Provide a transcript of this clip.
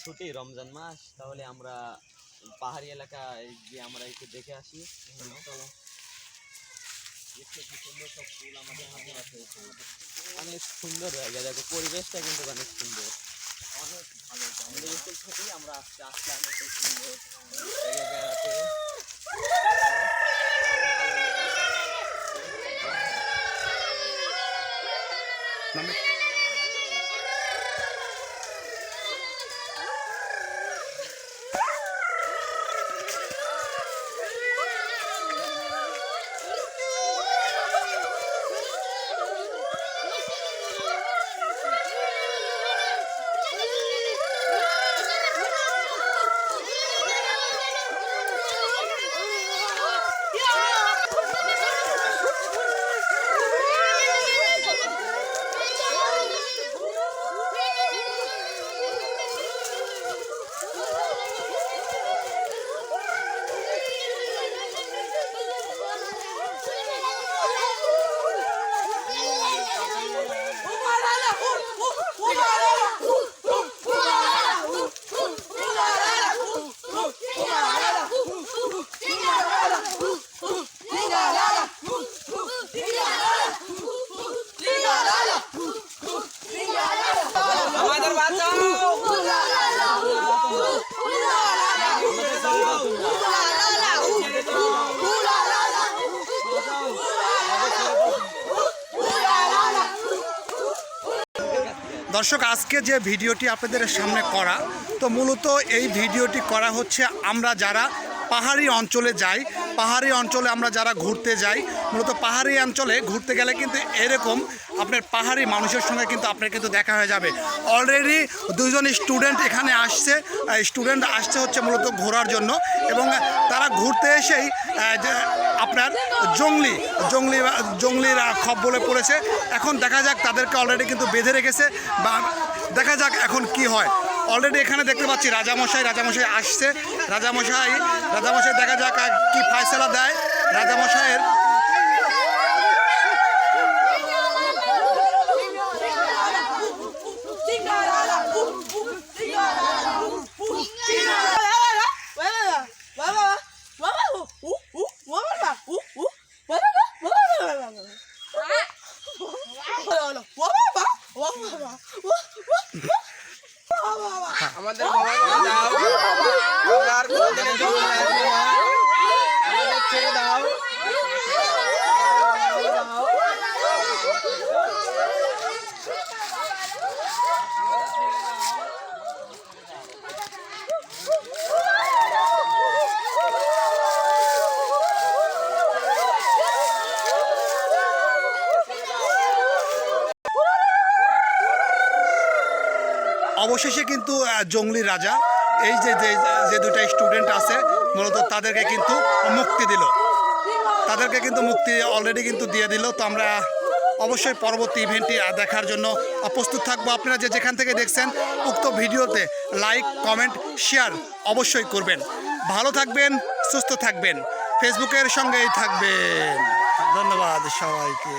ছুটি রমজান মাস তাহলে আমরা পাহাড়ি এলাকায় গিয়ে আমরা একটু দেখে আসি। চলো দেখতে কি সুন্দর সব ফুল আমাদের অনেক সুন্দর জায়গা দেখো পরিবেশটা কিন্তু অনেক সুন্দর। অনেক ভালো আমাদের স্কুল থেকেই আমরা আজকে আসলাম অনেক সুন্দর বেড়াতে দর্শক, আজকে যে ভিডিওটি আপনাদের সামনে করা, তো মূলত এই ভিডিওটি করা হচ্ছে আমরা যারা পাহাড়ি অঞ্চলে যাই। পাহাড়ি অঞ্চলে আমরা যারা ঘুরতে যাই, মূলত পাহাড়ি অঞ্চলে ঘুরতে গেলে কিন্তু এরকম আপনার পাহাড়ি মানুষের সঙ্গে কিন্তু আপনার কিন্তু দেখা হয়ে যাবে। অলরেডি দুজন স্টুডেন্ট এখানে আসছে স্টুডেন্ট আসছে হচ্ছে মূলত ঘোরার জন্য এবং তারা ঘুরতে এসেই আপনার জঙ্গলি জঙ্গলি, জঙ্গলির খব বলে পড়েছে। এখন দেখা যাক তাদেরকে অলরেডি কিন্তু বেঁধে রেখেছে বা দেখা যাক এখন কি হয়। অলরেডি এখানে দেখতে পাচ্ছি রাজামশাই রাজামশাই আসছে রাজামশাই রাজামশাই দেখা যাক কি ফায়সালা দেয় রাজামশাইয়ের আমাদের বাবা দাও। আমরা আর কোনোদিন জঙ্গলে আসব না আমাদের ছেড়ে দাও। অবশেষে কিন্তু জঙ্গলি রাজা, এই যে যে যে দুটা স্টুডেন্ট আছে, মূলত তাদেরকে কিন্তু মুক্তি দিল। তাদেরকে কিন্তু মুক্তি অলরেডি কিন্তু দিয়ে দিল। তো আমরা অবশ্যই পরবর্তী ইভেন্টটি দেখার জন্য প্রস্তুত থাকব। আপনারা যে যেখান থেকে দেখছেন, উক্ত ভিডিওতে লাইক কমেন্ট শেয়ার অবশ্যই করবেন। ভালো থাকবেন, সুস্থ থাকবেন। ফেসবুকের সঙ্গেই থাকবেন। ধন্যবাদ সবাইকে।